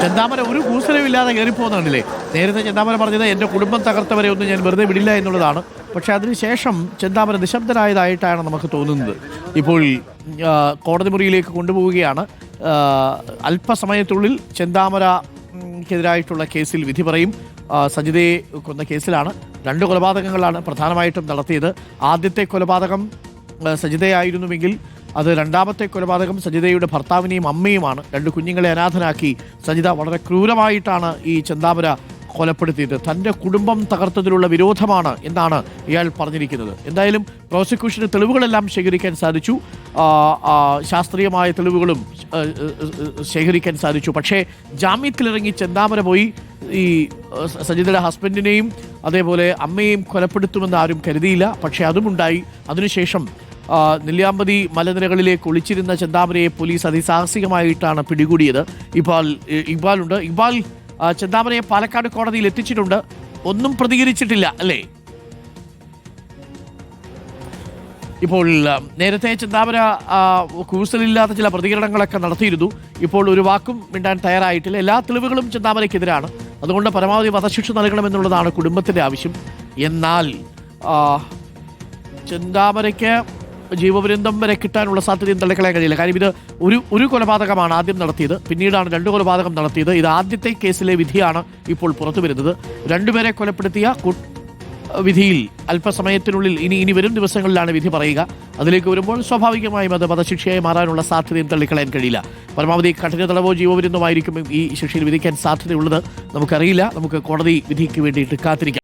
ചെന്താമര ഒരു കൂസലും ഇല്ലാതെ കയറിപ്പോകുന്നുണ്ടല്ലേ? നേരത്തെ ചെന്താമര പറഞ്ഞത് എന്റെ കുടുംബം തകർത്തവരെ ഒന്നും ഞാൻ വെറുതെ വിടില്ല എന്നുള്ളതാണ്. പക്ഷേ അതിനുശേഷം ചെന്താമര നിശബ്ദരായതായിട്ടാണ് നമുക്ക് തോന്നുന്നത്. ഇപ്പോൾ കോടതി മുറിയിലേക്ക് കൊണ്ടുപോവുകയാണ്. അല്പസമയത്തുള്ളിൽ ചെന്താമരക്കെതിരായിട്ടുള്ള കേസിൽ വിധി പറയും. സജിതയെ കൊന്ന കേസിലാണ്. രണ്ട് കൊലപാതകങ്ങളാണ് പ്രധാനമായിട്ടും നടത്തിയത്. ആദ്യത്തെ കൊലപാതകം സജിതയായിരുന്നുവെങ്കിൽ അത് രണ്ടാമത്തെ കൊലപാതകം സജിതയുടെ ഭർത്താവിനെയും അമ്മയുമാണ്. രണ്ട് കുഞ്ഞുങ്ങളെ അനാഥനാക്കി. സജിത വളരെ ക്രൂരമായിട്ടാണ് ഈ ചന്താമര കൊലപ്പെടുത്തിയത്. തന്റെ കുടുംബം തകർത്തതിലുള്ള വിരോധമാണ് എന്നാണ് ഇയാൾ പറഞ്ഞിരിക്കുന്നത്. എന്തായാലും പ്രോസിക്യൂഷന് തെളിവുകളെല്ലാം ശേഖരിക്കാൻ സാധിച്ചു. ശാസ്ത്രീയമായ തെളിവുകളും ശേഖരിക്കാൻ സാധിച്ചു. പക്ഷേ ജാമ്യത്തിലിറങ്ങി ചെന്താമര പോയി. ഈ സജിതയുടെ ഹസ്ബൻഡിനെയും അതേപോലെ അമ്മയെയും കൊലപ്പെടുത്തുമെന്ന് ആരും കരുതിയില്ല. പക്ഷേ അതുമുണ്ടായി. അതിനുശേഷം നെല്ലിയാമ്പതി മലനിരകളിലേക്ക് ഒളിച്ചിരുന്ന ചെന്താമരയെ പോലീസ് അതിസാഹസികമായിട്ടാണ് പിടികൂടിയത്. ഇക്ബാൽ ഇക്ബാലുണ്ട്. ഇക്ബാൽ ആ, പാലക്കാട് കോടതിയിൽ എത്തിച്ചിട്ടുണ്ട്. ഒന്നും പ്രതികരിച്ചിട്ടില്ല അല്ലേ? ഇപ്പോൾ നേരത്തെ ചെന്താമര ആ, കൂസലില്ലാത്ത ചില പ്രതികരണങ്ങളൊക്കെ നടത്തിയിരുന്നു. ഇപ്പോൾ ഒരു വാക്കും മിണ്ടാൻ തയ്യാറായിട്ടില്ല. എല്ലാ തെളിവുകളും ചെന്താമരയ്ക്കെതിരാണ് അതുകൊണ്ട് പരമാവധി വധശിക്ഷ നൽകണമെന്നുള്ളതാണ് കുടുംബത്തിന്റെ ആവശ്യം. എന്നാൽ ആ, ചെന്താമരയ്ക്ക് ജീവപര്യന്തം വരെ കിട്ടാനുള്ള സാധ്യതയും തള്ളിക്കളയാൻ കഴിയില്ല. കാര്യം ഇത് ഒരു ഒരു കൊലപാതകമാണ് ആദ്യം നടത്തിയത്. പിന്നീടാണ് രണ്ട് കൊലപാതകം നടത്തിയത്. ഇത് ആദ്യത്തെ കേസിലെ വിധിയാണ് ഇപ്പോൾ പുറത്തു വരുന്നത്. രണ്ടുപേരെ കൊലപ്പെടുത്തിയ വിധിയിൽ അല്പസമയത്തിനുള്ളിൽ ഇനി ഇനി വരും ദിവസങ്ങളിലാണ് വിധി പറയുക. അതിലേക്ക് വരുമ്പോൾ സ്വാഭാവികമായും അത് വധശിക്ഷയായി മാറാനുള്ള സാധ്യതയും തള്ളിക്കളയാൻ കഴിയില്ല. പരമാവധി കഠിന തടവോ ജീവപര്യന്തമായിരിക്കും ഈ ശിക്ഷയിൽ വിധിക്കാൻ സാധ്യതയുള്ളത്. നമുക്കറിയില്ല. നമുക്ക് കോടതി വിധിക്ക് വേണ്ടിയിട്ട് കാത്തിരിക്കാം.